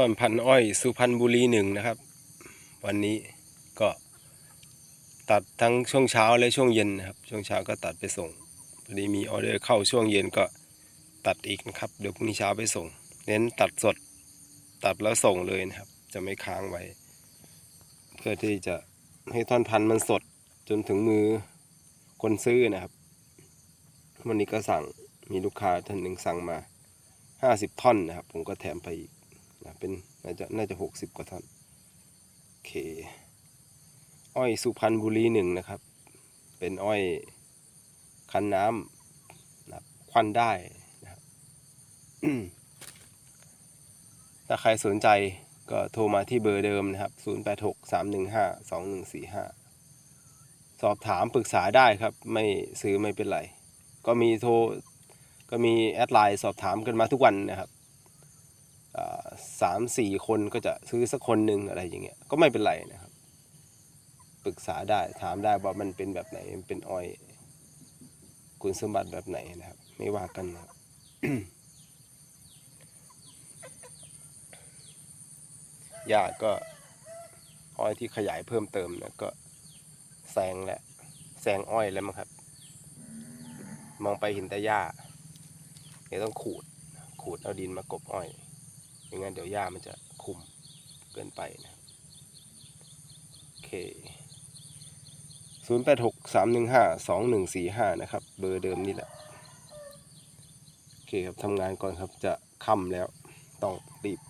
ต้นพันอ้อยสุพรรณบุรีหนึ่งนะครับ วันนี้ก็ตัดทั้งช่วงเช้าและช่วงเย็นนะครับ ช่วงเช้าก็ตัดไปส่งพอดีมีออเดอร์เข้าช่วงเย็นก็ตัดอีกนะครับ เดี๋ยวพรุ่งนี้เช้าไปส่ง เน้นตัดสดตัดแล้วส่งเลยนะครับ จะไม่ค้างไว้ เพื่อที่จะให้ท่อนพันธุ์มันสดจนถึงมือคนซื้อนะครับ วันนี้ก็สั่งมีลูกค้าท่านหนึ่งสั่งมาห้าสิบท่อนนะครับ ผมก็แถมไปอีก นะเป็นน่าจะน่าจะหกสิบกว่าท่อนโอเค อ้อยสุพรรณบุรีหนึ่งนะครับ เป็นอ้อยคันน้ำนะครับควันได้นะครับถ้าใครสนใจก็โทรมาที่เบอร์เดิมนะครับ 086 315 2155สอบถามปรึกษาได้ครับ ไม่ซื้อไม่เป็นไร ก็มีโทร ก็มีแอดไลน์สอบถามกันมาทุกวันนะครับ สามสี่คนก็จะซื้อสักคนหนึ่งอะไรอย่างเงี้ยก็ไม่เป็นไรนะครับ ปรึกษาได้ถามได้ว่ามันเป็นแบบไหนมันเป็นอ้อยคุณสมบัติแบบไหนนะครับ ไม่ว่ากันนะครับญาติก็อ้อยที่ขยายเพิ่มเติมนะก็แซงแหละแซงอ้อยแล้วมั้งครับ มองไปเห็นแต่หญ้าเดี๋ยวต้องขูดขูดเอาดินมากบอ้อย ไม่งั้นเดี๋ยวหญ้ามันจะคุมเกินไปนะโอเคศูนย์แปดหกสามหนึ่งห้าสองหนึ่งสี่ห้านะครับ เบอร์เดิมนี่แหละโอเคครับทำงานก่อนครับจะค่ำแล้วต้องรีบ